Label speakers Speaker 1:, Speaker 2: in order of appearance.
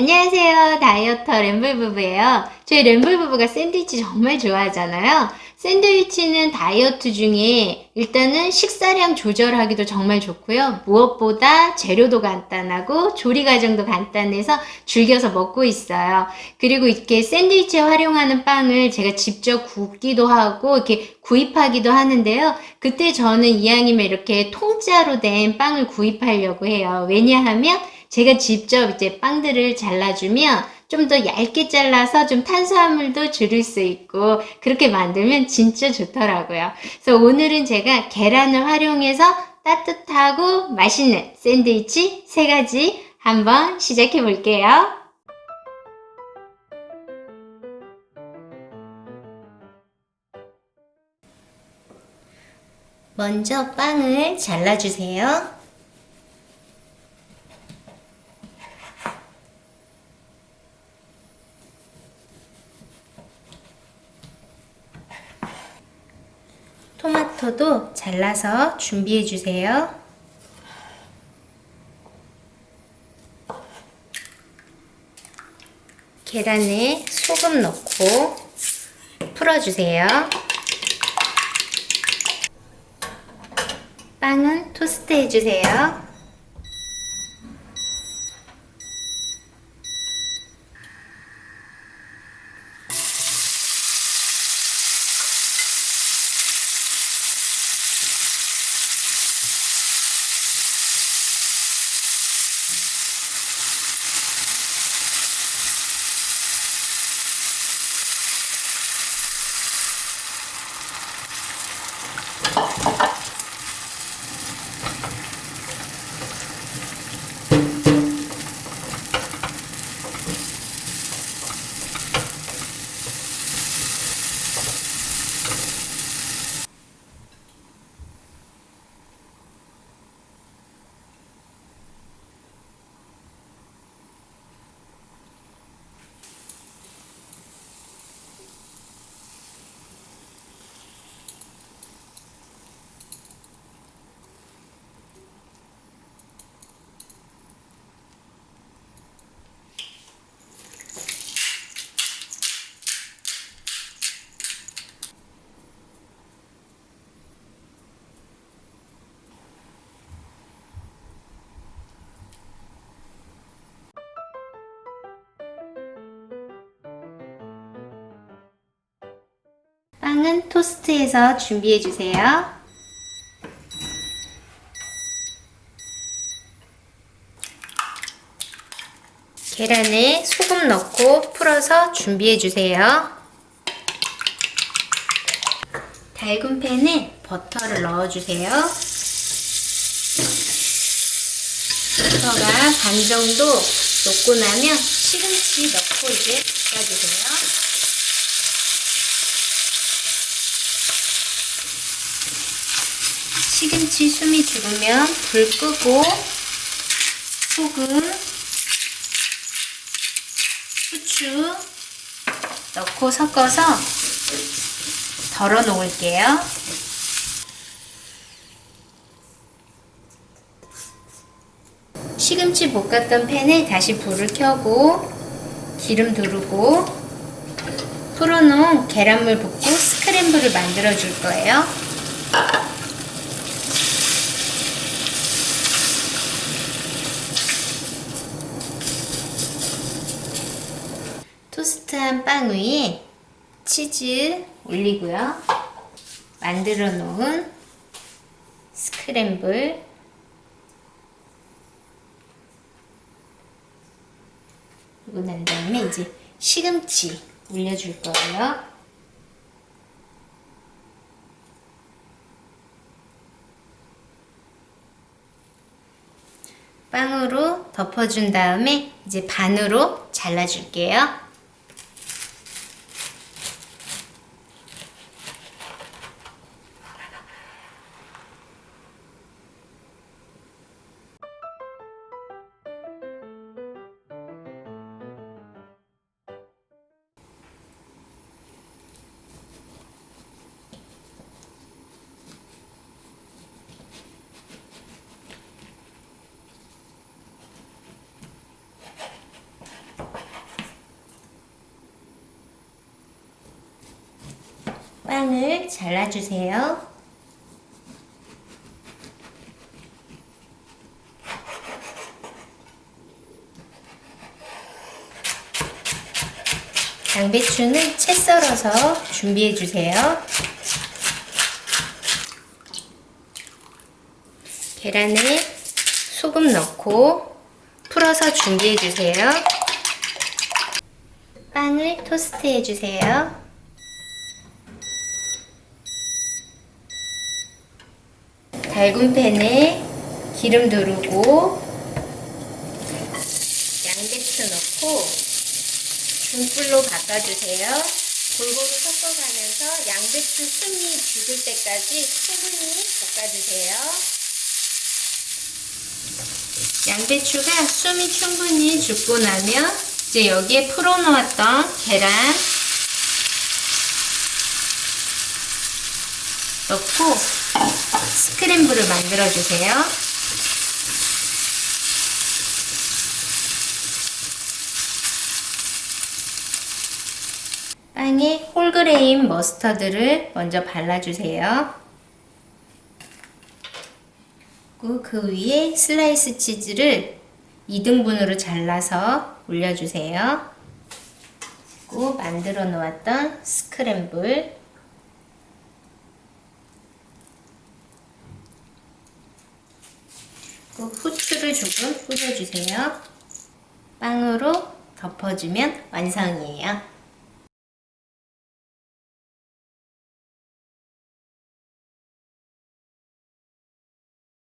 Speaker 1: 안녕하세요. 다이어터 램블 부부예요. 저희 램블 부부가 샌드위치 정말 좋아하잖아요. 샌드위치는 다이어트 중에 일단은 식사량 조절하기도 정말 좋고요. 무엇보다 재료도 간단하고 조리 과정도 간단해서 즐겨서 먹고 있어요. 그리고 이렇게 샌드위치에 활용하는 빵을 제가 직접 굽기도 하고 이렇게 구입하기도 하는데요. 그때 저는 이왕이면 이렇게 통짜로 된 빵을 구입하려고 해요. 왜냐하면 제가 직접 이제 빵들을 잘라주면 좀 더 얇게 잘라서 좀 탄수화물도 줄일 수 있고 그렇게 만들면 진짜 좋더라고요. 그래서 오늘은 제가 계란을 활용해서 따뜻하고 맛있는 샌드위치 세 가지 한번 시작해 볼게요. 먼저 빵을 잘라주세요. 토마토도 잘라서 준비해 주세요. 계란에 소금 넣고 풀어주세요. 빵은 토스트 해주세요. 빵은 토스트해서 준비해 주세요. 계란에 소금 넣고 풀어서 준비해 주세요. 달군 팬에 버터를 넣어 주세요. 버터가 반 정도 녹고 나면 시금치 넣고 이제 볶아주세요. 시금치 숨이 죽으면 불 끄고 소금, 후추 넣고 섞어서 덜어 놓을게요. 시금치 볶았던 팬에 다시 불을 켜고 기름 두르고 풀어놓은 계란물 붓고 스크램블을 만들어 줄 거예요. 토스트한 빵 위에 치즈 올리고요. 만들어 놓은 스크램블 그리고 난 다음에 이제 시금치 올려줄 거예요. 빵으로 덮어준 다음에 이제 반으로 잘라줄게요. 빵을 잘라주세요. 양배추는 채 썰어서 준비해 주세요. 계란에 소금 넣고 풀어서 준비해 주세요. 빵을 토스트 해 주세요. 달군 팬에 기름 두르고 양배추 넣고 중불로 바꿔주세요. 골고루 섞어가면서 양배추 숨이 죽을 때까지 충분히 볶아주세요. 양배추가 숨이 충분히 죽고 나면 이제 여기에 풀어놓았던 계란 넣고 스크램블을 만들어주세요. 빵에 홀그레인 머스터드를 먼저 발라주세요. 그 위에 슬라이스 치즈를 2등분으로 잘라서 올려주세요. 만들어 놓았던 스크램블 그리고 후추를 조금 뿌려주세요. 빵으로 덮어주면 완성이에요.